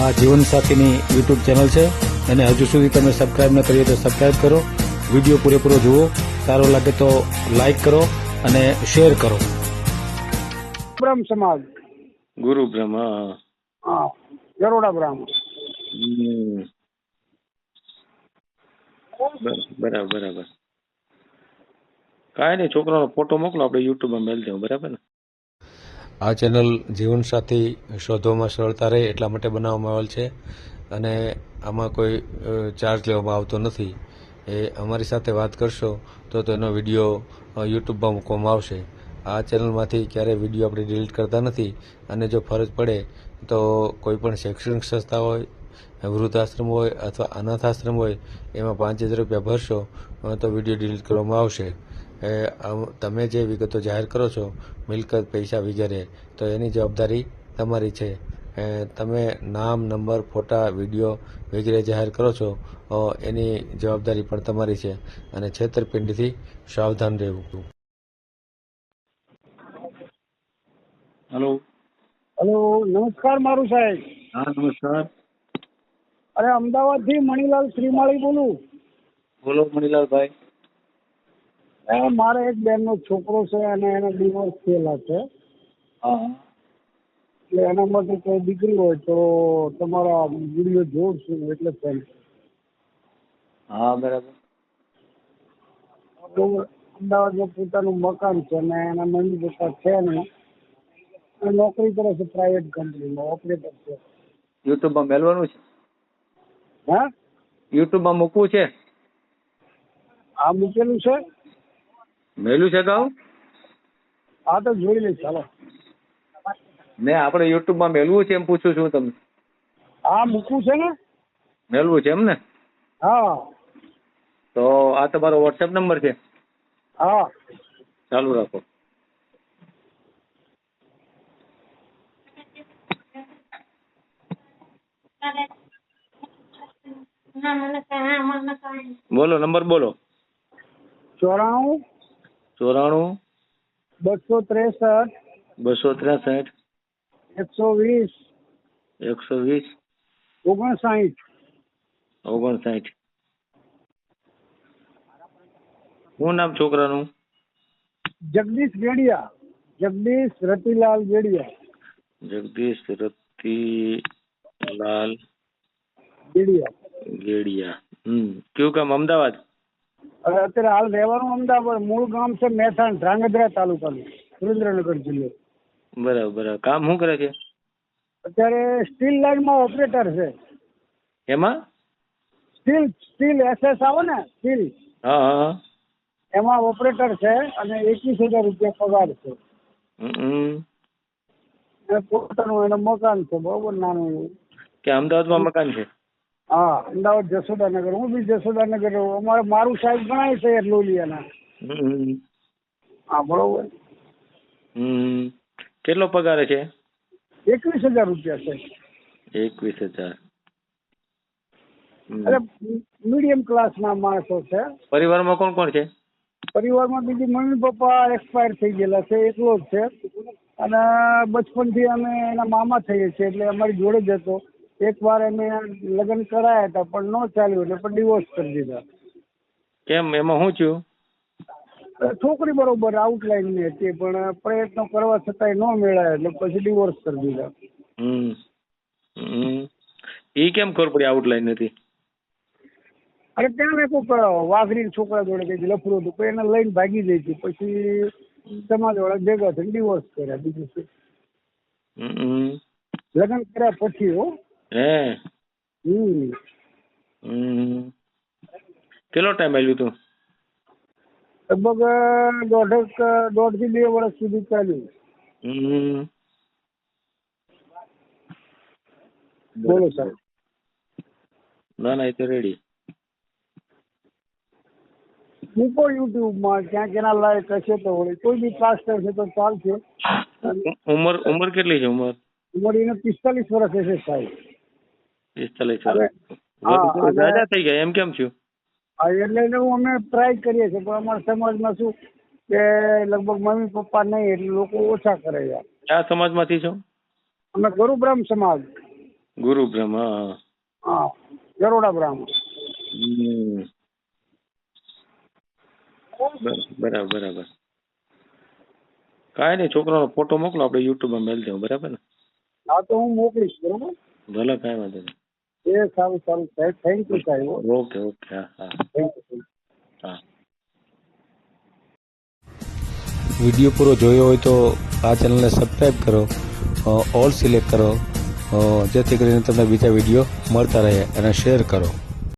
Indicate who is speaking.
Speaker 1: આ જીવનસાથીની YouTube channel છે અને હજુ સુધી તમે સબસ્ક્રાઈબ ન કરીએ તો સબસ્ક્રાઈબ કરો. વીડિયો પૂરેપૂરો જુઓ. સારો લાગે તો લાઈક કરો અને શેર કરો.
Speaker 2: બ્રહ્મ સમાજ.
Speaker 3: ગુરુ બ્રહ્મા
Speaker 2: હા. ગરોડા બ્રહ્મ.
Speaker 3: બરાબર બરાબર કાંઈ નહીં છોકરાનો ફોટો મોકલો આપણે યુટ્યુબમાં મેલ દઉં બરાબર ને?
Speaker 1: આ ચેનલ જીવનસાથી શોધવામાં સરળતા રહે એટલા માટે બનાવવામાં આવેલ છે. અને આમાં કોઈ ચાર્જ લેવામાં આવતો નથી. એ અમારી સાથે વાત કરશો તો તેનો વીડિયો યુટ્યુબમાં મૂકવામાં આવશે. આ ચેનલમાંથી ક્યારેય વીડિયો આપણે ડિલીટ કરતા નથી. અને જો ફરજ પડે તો કોઈ પણ શૈક્ષણિક સંસ્થા હોય વૃદ્ધાશ્રમ હોય અથવા અનાથ આશ્રમ હોય એમાં પાંચ હજાર રૂપિયા ભરશો તો વીડિયો ડિલીટ કરવામાં આવશે. એ તમે જે વિગતો જાહેર કરો છો મિલકત પૈસા વગેરે તો એની જવાબદારી તમારી છે. તમે નામ નંબર ફોટા વીડિયો વગેરે જાહેર કરો છો એની જવાબદારી પણ તમારી છે અને છેતરપિંડીથી સાવધાન રહેવું.
Speaker 3: હેલો.
Speaker 2: હેલો નમસ્કાર મારું સાહેબ.
Speaker 3: હા નમસ્કાર.
Speaker 2: અરે અમદાવાદથી મણીલાલ શ્રીમાળી બોલું.
Speaker 3: બોલો મણીલાલભાઈ.
Speaker 2: એ મારે એક બેનનો છોકરો છે અને એને ડિવોર્સ થયેલા છે. એટલે એના માટે કોઈ દીકરી હોય તો તમારા વીડિયો જોઉં એટલે ફોન
Speaker 3: હા બરાબર.
Speaker 2: તો અમદાવાદમાં પોતાનું મકાન છે અને એના મમ્મી પપ્પા છે ને નોકરી કરે છે પ્રાઇવેટ કંપનીમાં ઓપરેટર છે.
Speaker 3: યુટ્યુબમાં મેલવાનું છે?
Speaker 2: હા?
Speaker 3: યુટ્યુબમાં મૂકવું છે?
Speaker 2: આ મૂકેલું છે?
Speaker 3: મેલું છે ગાઉ
Speaker 2: આ તો જોઈ લઈશ ચાલો
Speaker 3: ને આપણે યુટ્યુબમાં મેલવું છે એમ પૂછું છું તમને.
Speaker 2: આ મૂકવું છે ને?
Speaker 3: મેલવું છે એમ ને?
Speaker 2: હા.
Speaker 3: તો આ તમારો વોટ્સએપ નંબર છે?
Speaker 2: હા.
Speaker 3: ચાલુ રાખો. બોલો નંબર બોલો.
Speaker 2: ચોરાણું.
Speaker 3: ચોરાણું.
Speaker 2: બસો ત્રેસઠ.
Speaker 3: બસો ત્રેસઠ.
Speaker 2: એકસો વીસ.
Speaker 3: એકસો વીસ.
Speaker 2: ઓગણસાઠ.
Speaker 3: ઓગણસાઠ. શું નામ છોકરાનું?
Speaker 2: જગદીશ ગેડિયા. જગદીશ રતિલાલ ગેડિયા.
Speaker 3: જગદીશ રતિલાલ
Speaker 2: ગેડિયા.
Speaker 3: ગેડિયા હમ. કયું કામ અમદાવાદ?
Speaker 2: હવે અત્યારે હાલ રહેવાનું અમદાવાદ. મૂળ ગામ છે મહેસાણ ધ્રાંગધ્રા તાલુકાનું સુરેન્દ્રનગર જિલ્લો.
Speaker 3: બરાબર. બરાબર કામ શું કરે છે?
Speaker 2: અત્યારે સ્ટીલ લાઇનમાં ઓપરેટર છે.
Speaker 3: એમાં?
Speaker 2: સ્ટીલ સ્ટીલ એસએસ આવે ને સ્ટીલ.
Speaker 3: હા હા
Speaker 2: એમાં ઓપરેટર છે અને એકવીસ હજાર રૂપિયા પગાર છે. પોતાનું એનું મકાન છે બરોબર નાનું. એવું
Speaker 3: કે અમદાવાદમાં મકાન છે?
Speaker 2: હા અમદાવાદ જસોદાનગર હું બી જસોદાનગર રહું. અમારે મારું સાહેબ ગણાય છે લોલિયાના. હા બરોબર.
Speaker 3: હમ. કેટલો પગાર છે?
Speaker 2: એકવીસ હજાર રૂપિયા છે.
Speaker 3: એકવીસ હજાર.
Speaker 2: અરે મીડિયમ ક્લાસના માણસો છે.
Speaker 3: પરિવારમાં કોણ કોણ છે?
Speaker 2: પરિવારમાં બીજી મમ્મી પપ્પા એક્સપાયર થઈ ગયેલા છે એકલો જ છે. અને બચપનથી અમે એના મામા થઈએ છીએ એટલે અમારી જોડે જ હતો. એકવાર એને લગ્ન કરાયા હતા પણ ન ચાલ્યું એટલે પણ ડિવોર્સ કરી દીધા.
Speaker 3: કેમ? એમાં શું થયું
Speaker 2: છોકરી બરોબર આઉટલાઈનની હતી પણ પ્રયત્નો કરવા છતાંય નો મેળાય એટલે પછી ડિવોર્સ કરી દીધા.
Speaker 3: હમ. ઈ કેમ ખબર પડી આઉટલાઈન નથી
Speaker 2: અરે ત્યાં કોઈક વાઘરી છોકરા જોડે કઈ લફરું હતું પછી એને લઈને ભાગી ગઈ હતી પછી સમાજ વાળા ભેગા થઈને ડિવોર્સ કર્યા બીજું શું. લગ્ન કર્યા પછી હો.
Speaker 3: હે?
Speaker 2: હમ.
Speaker 3: હમ. કેટલો ટાઈમ આવ્યું તું?
Speaker 2: લગભગ દોઢેક દોઢથી બે વર્ષ સુધી ચાલ્યું.
Speaker 3: હમ.
Speaker 2: બોલો સાહેબ
Speaker 3: ના ના એ તો રેડી
Speaker 2: મૂકો યુટ્યુબમાં ક્યાં કેના લાયક હશે તો હોય કોઈ બી કાસ્ટ હશે તો ચાલશે.
Speaker 3: ઉંમર ઉંમર કેટલી છે ઉંમર?
Speaker 2: ઉંમર એને પિસ્તાલીસ વર્ષ હશે સાહેબ.
Speaker 3: પિસ્તાલીસ દાદા થઈ ગયા એમ કેમ થયું?
Speaker 2: એટલે હું અમે ટ્રાય કરીએ છીએ પણ અમારા સમાજમાં શું કે લગભગ મમ્મી પપ્પા નહીં એટલે લોકો ઓછા કરે છે.
Speaker 3: કયા સમાજમાંથી છો?
Speaker 2: અમે ગુરુબ્રહ્મ સમાજ.
Speaker 3: ગુરુ બ્રહ્મ
Speaker 2: હા. ગરોડા બ્રહ્મ.
Speaker 3: હમ. બર- બરાબર બરાબર. કાંઈ નહીં છોકરાનો ફોટો મોકલો આપણે યુટ્યુબમાં મેલ દેવું બરાબર ને?
Speaker 2: હા તો હું મોકલીશ બરાબર?
Speaker 3: ભલે કાંઈ વાંધો નહીં.
Speaker 2: એ સારું સારું. સાહેબ થેન્ક યુ સાહેબ.
Speaker 3: ઓકે ઓકે હા
Speaker 1: વીડિયો પૂરો જોયો હોય તો આ ચેનલને સબસ્ક્રાઈબ કરો ઓલ સિલેક્ટ કરો જેથી કરીને તમને બીજા વીડિયો મળતા રહે અને શેર કરો.